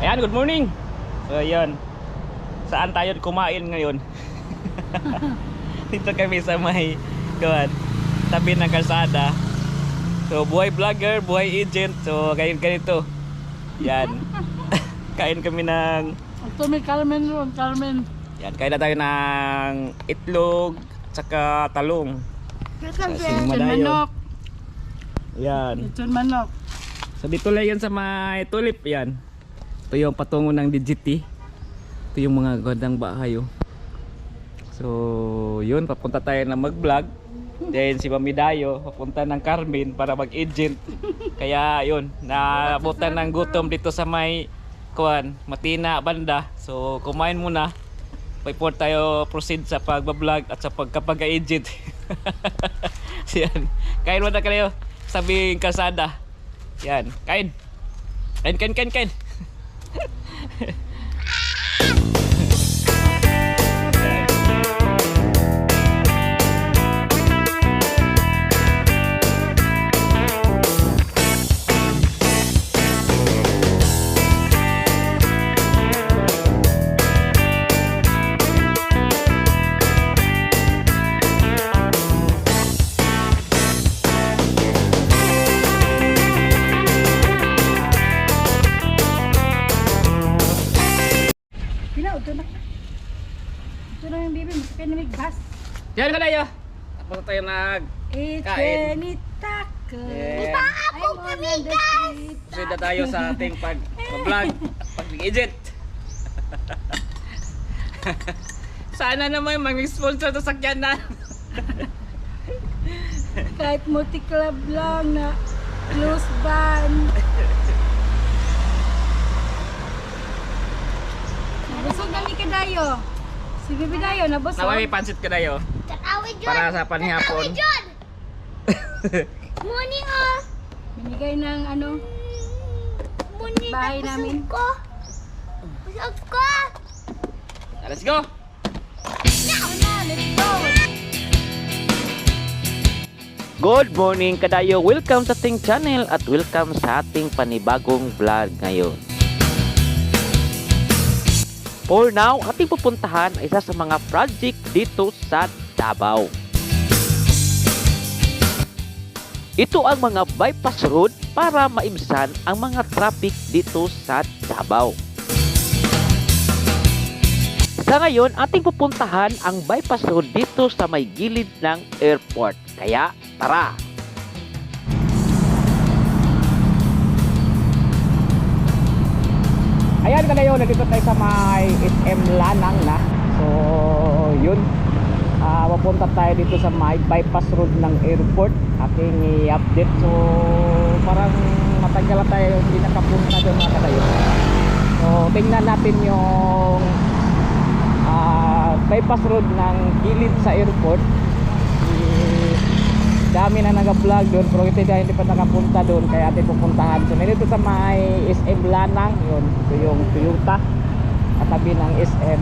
Ayan, good morning. So, ayan. Saan tayo kumain ngayon? Dito kami sa may kawan, tabi ng kalsada. So, buhay vlogger, buhay agent. So, ganyan ganito. Yan. kain kami ng Ito may Carmen ron, Carmen. yan, kain na tayo ng itlog tsaka talong. Ito Madayo. manok. Yan. Ito manok. So dito lang yan sa may tulip yan. Ito yung patungo ng DGT. Ito yung mga gandang bahay oh. So yun, papunta tayo na mag-vlog. Then si Mami Dayo, papunta ng Carmen para mag-agent. Kaya yun, naabutan ng gutom dito sa may kuan, Matina banda. So kumain muna. Before tayo proceed sa pagbablog at sa pagkapag-agent. yan. Kain muna kayo. Sabing kalsada. Yan, kain. Kain, kain, kain, kain. Yan ka tayo. Tapos tayo nag Kain. Benitaka. Yan. Ako kami gas! Proceed na tayo sa ating pag-vlog at pag-agent. Sana naman mag-sponsor to sakyan na. Kahit multi-club lang na close ban. Nabusog kami kadayo. Si Bibi Dayo, nabusog. Naway pansit ka tayo Tatawi dyan! para sa panihapon. dyan! Morning ah! Binigay ng ano, Morning Bahay na namin. ko! Busog ko! Let's go! Now na, let's go! Good morning kadayo. Welcome sa ating channel at welcome sa ating panibagong vlog ngayon. For now, ating pupuntahan ay isa sa mga project dito sa Davao. Ito ang mga bypass road para maibsan ang mga traffic dito sa Davao. Sa ngayon, ating pupuntahan ang bypass road dito sa may gilid ng airport. Kaya, tara! Ayan ka ngayon, nandito tayo sa may SM Lanang na. So, yun. Ah, papunta tayo dito sa may bypass road ng airport. Ating i-update. So, parang matagal na tayo hindi nakapunta doon mga kadayo. So, tingnan natin yung ah, bypass road ng gilid sa airport. Dami na nag-vlog doon pero hindi, hindi pa nakapunta doon kaya atin pupuntahan. So nandito sa may SM Lanang yun ito yung Toyota katabi ng SM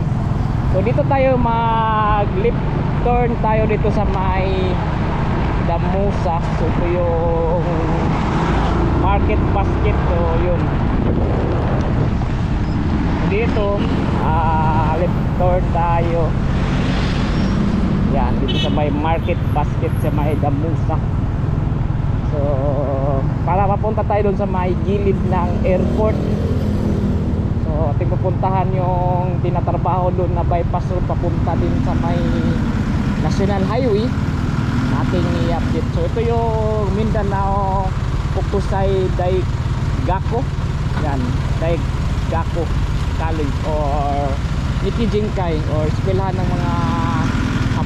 so dito tayo mag left turn tayo dito sa may Damusa. So ito yung market basket so yun. Dito ah left turn tayo yan, dito sa may market basket sa may Damusa. So, para mapunta tayo doon sa may gilid ng airport. So, ating pupuntahan yung tinatrabaho doon na bypass road papunta din sa may National Highway. Ating i-update. So, ito yung Mindanao Pukusay Daigako. Yan, Daigako College or Niki Jinkai or eskwelahan ng mga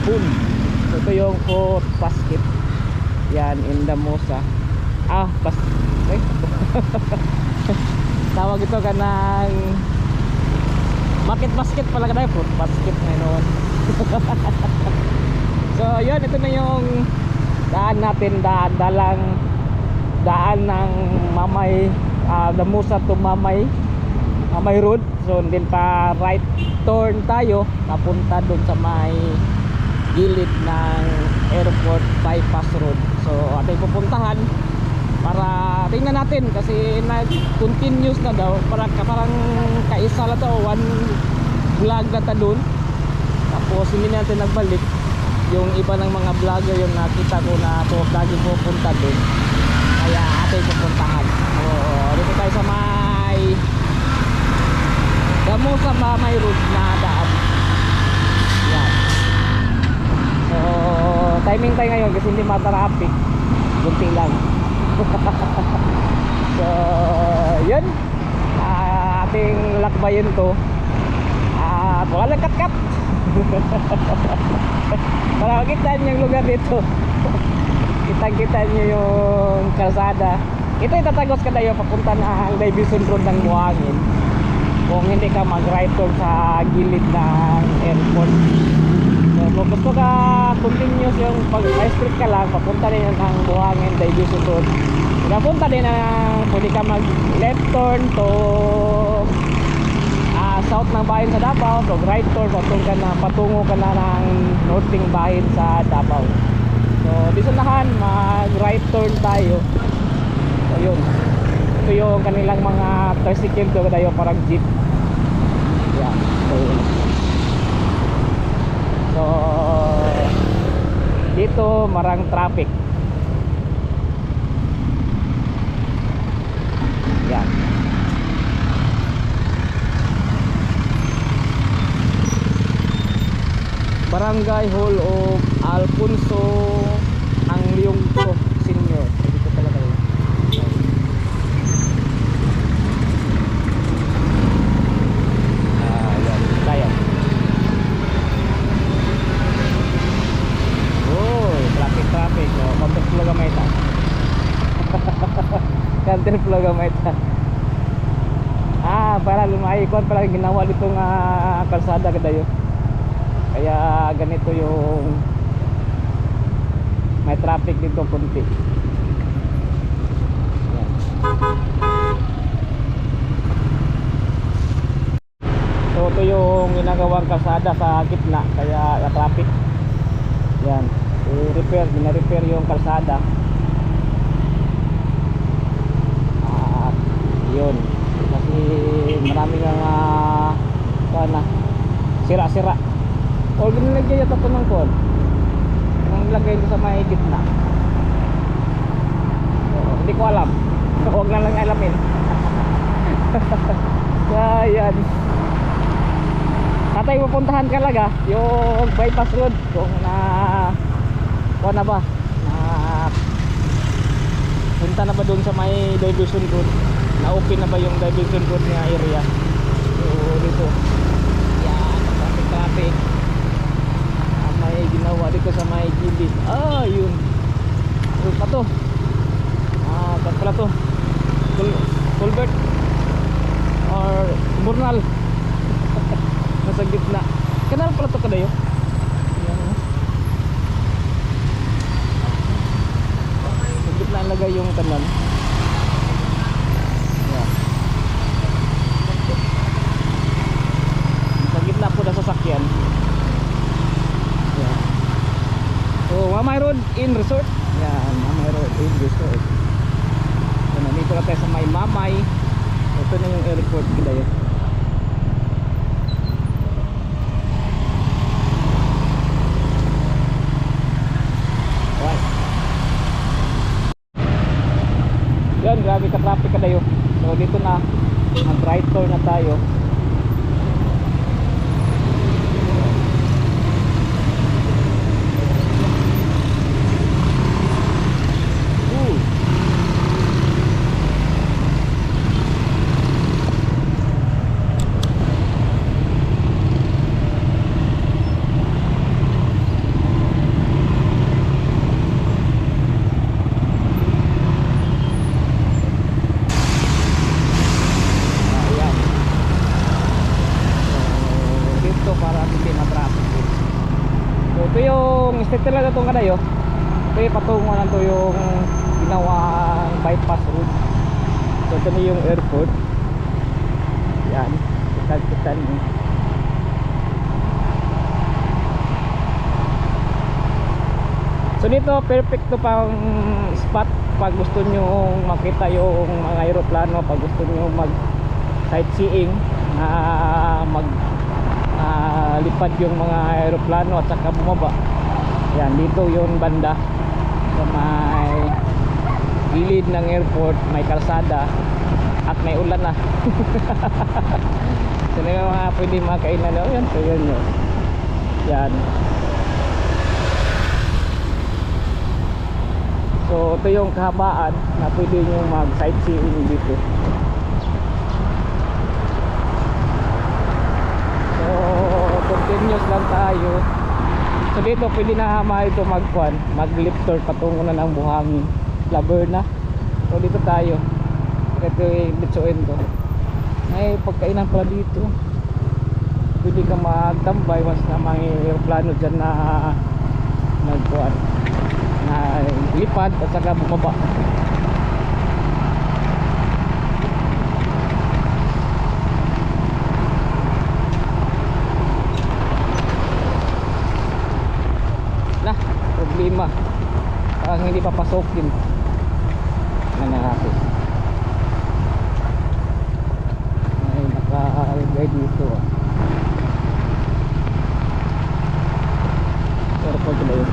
hapon. Ito yung food basket. Yan, in the Mosa. Ah, bas... Ay, tawag ito ka ng market basket pala ka food basket ngayon. so, yun, ito na yung daan natin, daan, dalang daan ng Mamay, ah, the Mosa to Mamay, Mamay Road. So, din pa right turn tayo, papunta doon sa may gilid ng airport bypass road. So ating pupuntahan para tingnan natin kasi nag continuous na daw. Parang parang kaisa na daw one vlog na ta dun. Tapos hindi natin nagbalik. Yung iba ng mga vlogger yung nakita ko na to lagi pupunta dun. Kaya ating pupuntahan. So dito tayo sa may damo sa ma- may road na daan yan so timing tayo ngayon kasi hindi matraffic bunti lang. So yun. Ah, ating lakbayin to. At wala lang kat-kat para makita niyo yung lugar dito. Kita-kita niyo yung kalsada. Ito itatagos ka tayo papunta na ang Davison Road ng Buhangin. Kung hindi ka mag right turn sa gilid ng airport so kung ka continuous yung pag may street ka lang papunta din ng Buhangin Davison Road napunta din ang pwede ka mag left turn to ah, south ng bayan sa Davao. To right turn patungo ka na patungo ka na ng northing bayan sa Davao. So di sa lahan mag right turn tayo. So yun. Ito yung kanilang mga tricycle to tayo parang jeep. Yan so yun so dito marang traffic. Yan. Barangay Hall of Alfonso ang Leongco Senior. Dito talaga yun. Ah, yan. Tayo. Oh, traffic traffic. Oh, counter flow gamay ta. counter flow gamay ta. Ah, kon para ginawa dito nga kalsada kadayo. Kaya ganito yung may traffic dito kunti. Yan. So ito yung ginagawang kalsada sa gitna kaya yung traffic. Yan. I-repair, gina-repair yung kalsada. At yun. Marami nga uh, na sira-sira. O ginilagay yata ito ng kon. Ang lagay ko sa may gitna. Oo, hindi ko alam. Huwag na lang alamin. Ayan. Tatay pupuntahan ka laga yung bypass road kung na kuha na ba na punta na ba doon sa may diversion road na open na ba yung diversion road na area? So dito. Yan traffic traffic. Ah, may ginawa dito sa may gilid. Ah yun. Yun pa to. Ah saan pala to? Cul culvert or burnal nasa gitna. Kanal pala to kadayo? Oh. sa gitna lagay yung kanal yan sa gitna po na sasakyan yan so Mamay Road in Resort. Yan Mamay Road in Resort. So nandito na tayo sa may Mamay. Ito na yung airport kadayo Alright. Yan, grabe ka traffic ka dayo. So dito na, mag right turn na tayo. Ooh. Ayan. So, dito para hindi matraffic. So, ito yung state talaga itong kadayo. Yung patungo na ito yung ginawang bypass route. So, ito yung airport. Yan. Kita-kita niyo. So, dito perfect to pang spot pag gusto nyo makita yung mga aeroplano pag gusto nyo mag sightseeing na mag ah, lipad yung mga aeroplano at saka bumaba yan dito yung banda. Sa may gilid ng airport may kalsada at may ulan na. So may mga pwede mga kainan oh, yan so yun yun. Yan. So ito yung kahabaan na pwede nyo mag sightseeing dito. So continuous lang tayo so dito pwede na mga ito magkwan mag lifter patungo na ng buhangin Laberna so dito tayo ito yung bitsuin ko may pagkainan pala dito pwede ka magtambay once na may aeroplano dyan na nagkuhan na lipad at saka bumaba na problema parang hindi papasokin na natin? Ay nakalagay dito ah. Pero na yun.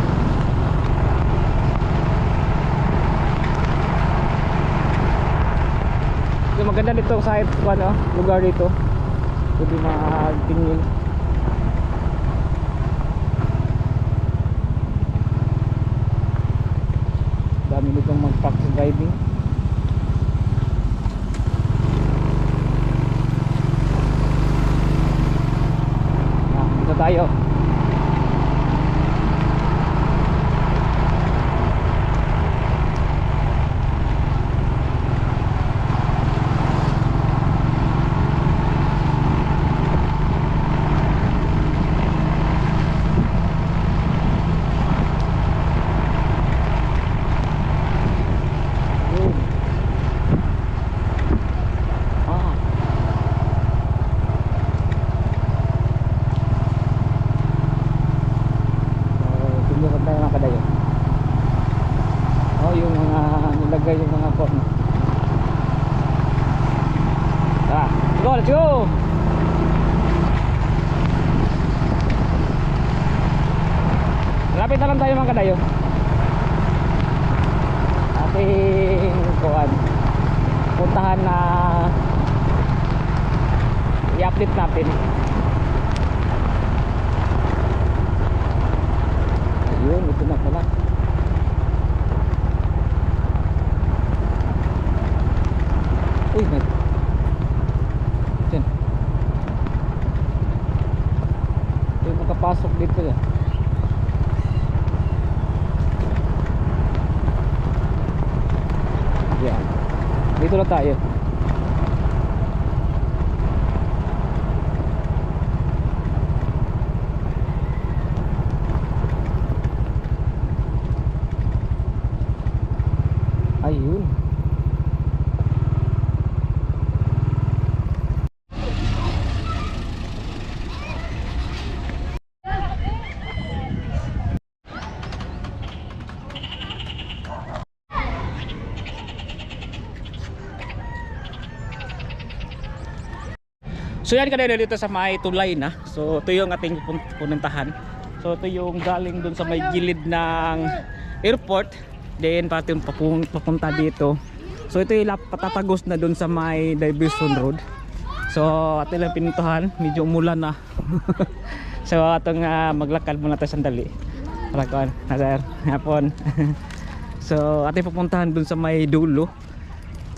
So maganda dito sa ano, lugar dito. Pwede magtingin driving ah, dito tayo Yun. Ah. So, tinulog tayo mga kadayo. Oh, yung mga nilagay yung mga phone. Ah, let's go, let's go. Lapit na lang tayo mga kadayo ating kuhan puntahan na i-update natin. Ayun ito na pala uy may dyan ito yung makapasok dito yan Yan. Dito na tayo. Ayun. So yan kanina dito sa may tulay na. So ito yung ating pununtahan. So ito yung galing dun sa may gilid ng airport. Then pati yung papun- papunta dito. So ito yung patatagos na dun sa may Diversion Road. So ato lang pinuntahan. Medyo umulan na. so atong uh, maglakad muna tayo sandali. Kuan. Na sir. Hapon. so ating pupuntahan dun sa may dulo.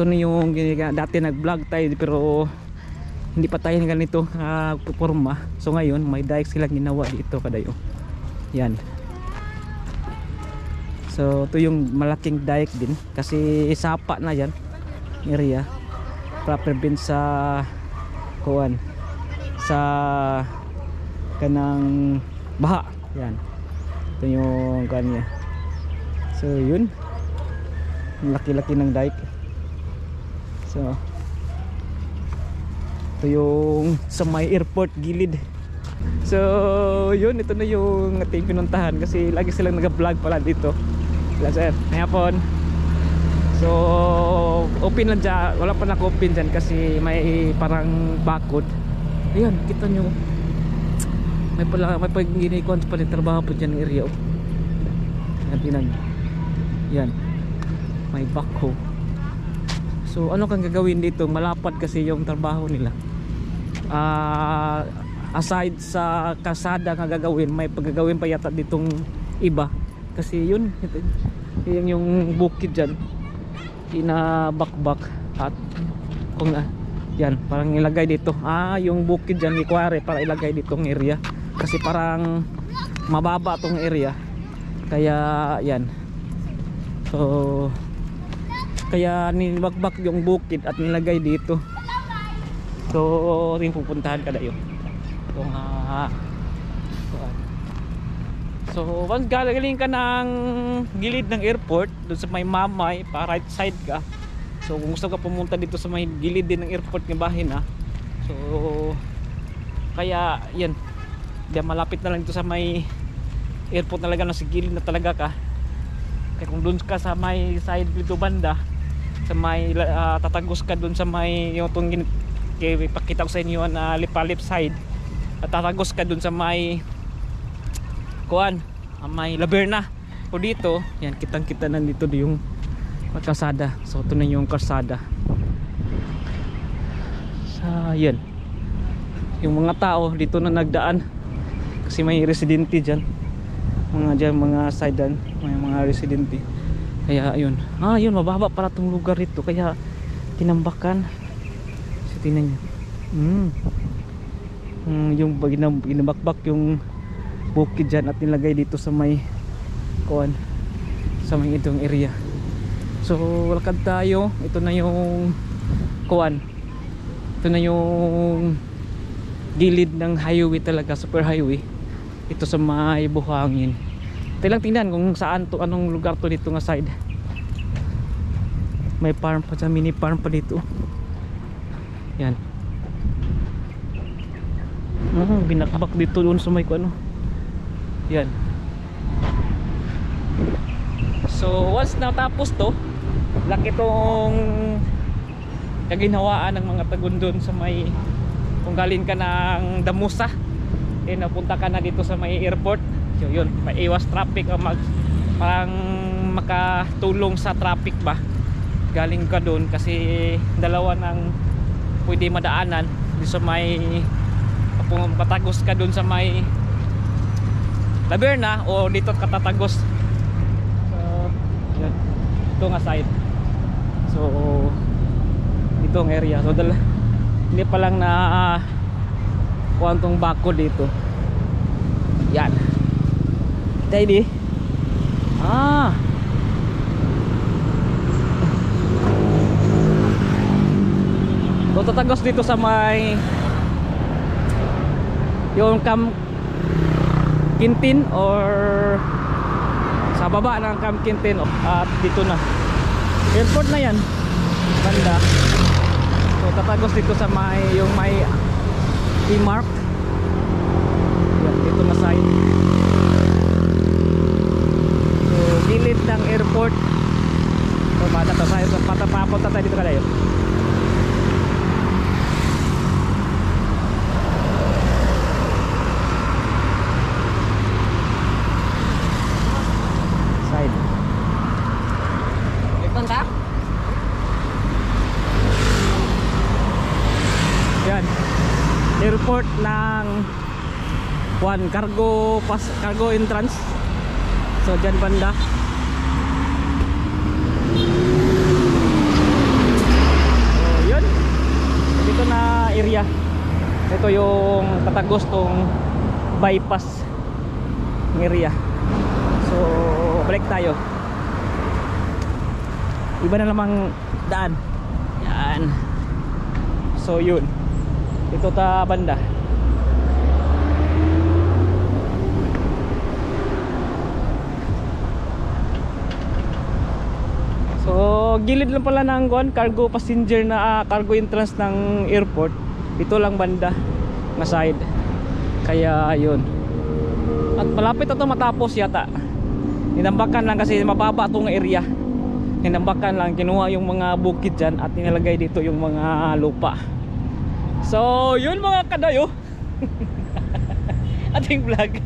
Ito na yung dati nag-vlog tayo pero hindi pa tayo ganito uh, puporma. So ngayon may dike silang ginawa dito kadayo. Yan. So ito yung malaking dike din kasi sapa na yan area. Para prevent sa kuan sa kanang baha. Yan. Ito yung kuan niya. So yun. Laki-laki ng dike so ito yung sa may airport gilid so yun ito na yung ating pinuntahan kasi lagi silang nag-vlog pala dito may hapon So, open lang dyan. Wala pa naka-open dyan kasi may parang bakod. Ayan, kita nyo. May pala, may pag ginikuan pa rin trabaho po dyan ng area. oh. Tinan. Yan. May backhoe. So, ano kang gagawin dito? Malapad kasi yung trabaho nila. Ah, aside sa kasada nga gagawin, may paggagawin pa yata ditong iba. Kasi yun, ito, yun yung bukid dyan. Inabakbak at kung na yan parang ilagay dito. Ah yung bukid dyan ikware para ilagay ditong area. Kasi parang mababa tong area. Kaya yan. So kaya nilabakbak yung bukid at nilagay dito so rin pupuntahan ka dayo itong ah So, once galing ka ng gilid ng airport, doon sa may mamay, pa right side ka. So, kung gusto ka pumunta dito sa may gilid din ng airport ng bahin ha. So, kaya, yan. Diyan malapit na lang dito sa may airport talaga na sa gilid na talaga ka. Kaya kung doon ka sa may side dito banda, sa may ah, tatagos ka doon sa may yung itong ipakita ko sa inyo na lipalip side. At tatagos ka doon sa may kuan ang may laberna. O dito yan kitang kita nandito yung kalsada. So ito na yung kalsada. Sa yan yung mga tao dito na nagdaan. Kasi may residente dyan. Mga dyan mga sidean may mga residente. Kaya ayun. Ah yun mababa para tong lugar dito. Kaya tinambakan tingnan nyo mm. Mm, yung ginab- ginabakbak yung bukid dyan at nilagay dito sa may kuan sa may itong area. So walkad tayo. Ito na yung kuan ito na yung gilid ng highway talaga super highway. Ito sa may buhangin. Ito lang tingnan kung saan to anong lugar to dito nga side. May farm pa dyan mini farm pa dito yan. Mm, binakbak dito doon sa may ano yan. So once natapos to laki tong kaginhawaan ng mga tagun doon sa may kung galing ka ng Damusa eh napunta ka na dito sa may airport. So yun may iwas traffic o mag parang makatulong sa traffic ba? Galing ka doon kasi dalawa ng pwede madaanan. Dito sa may patagos ka doon sa may Laberna o dito ka tatagos. So yan ito nga side. So itong area. So dala, hindi pa lang na uh, kuwantong bako dito. Yan. Tidy ah so dito sa may yung kam Kintin or sa baba ng Camp Kintin at dito na. Airport na yan. Banda so tatagos dito sa may yung may T-mark yan dito na side. So gilid ng airport. So mata tayo so patapapunta tayo dito kalayo side. Ito ta? Yan. Airport ng Juan Cargo Pas Cargo Entrance. So diyan banda. So yun. Dito na area. Ito yung tatagos tong bypass area. So, balik tayo. Iba na lamang daan. Yan. So, yun. Ito ta banda. So, gilid lang pala ng kuan, cargo passenger na ah, cargo entrance ng airport. Ito lang banda na side. Kaya, yun. At malapit na to matapos yata. Ninambakan lang kasi mababa tong area. hinambakan lang kinuha yung mga bukid dyan at inilagay dito yung mga lupa so yun mga kadayo ating vlog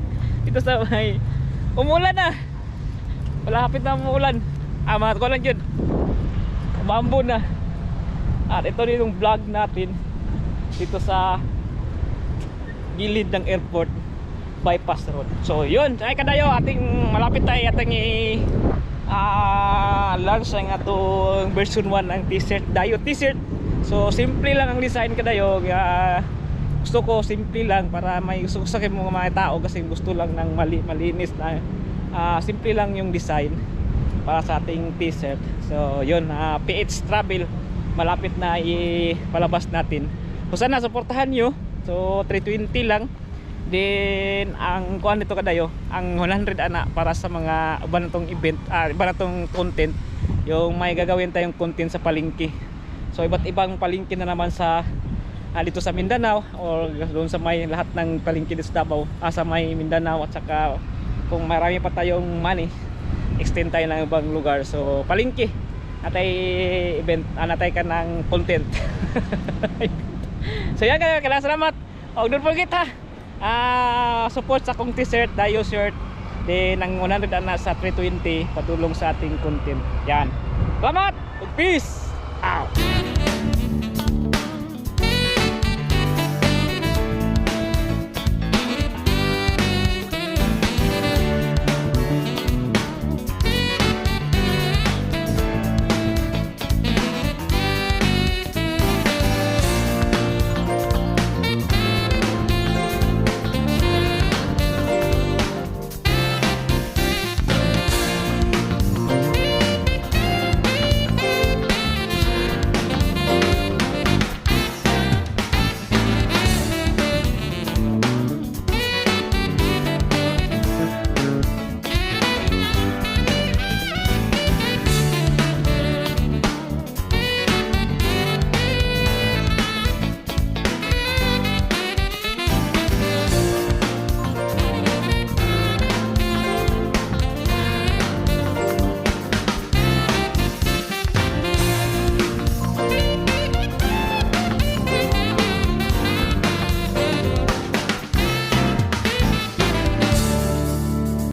ito sa may umulan na malapit na umulan ah ko lang yun bambo na. At ito din yung vlog natin dito sa gilid ng airport bypass road. So yun. Ay kadayo ating malapit tayo ating i ah launch ang atong version 1 ng t-shirt dayo t-shirt. So simple lang ang design kadayo. Uh, gusto ko simple lang para may gusto sa mga tao kasi gusto lang ng mali, malinis na ah, simple lang yung design para sa ating t-shirt so yun ah, PH Travel malapit na ipalabas natin. So sana suportahan nyo. So 320 lang. Then ang kuan nito kadayo, ang 100 ana para sa mga iba na tong event, ah, iba na tong content, yung may gagawin tayong content sa palengke. So iba't ibang palengke na naman sa ah, dito sa Mindanao or doon sa may lahat ng palengke dito sa Davao, ah, sa may Mindanao at saka kung marami pa tayong money, extend tayo ng ibang lugar. So palengke natay event, ah, natay ka ng content. so yan kaya kailangan salamat. Oh, don't forget ha. Ah support sa akong t-shirt, Dio shirt. Din ng 100 na sa 320 patulong sa ating content. Yan. Salamat! Peace! Out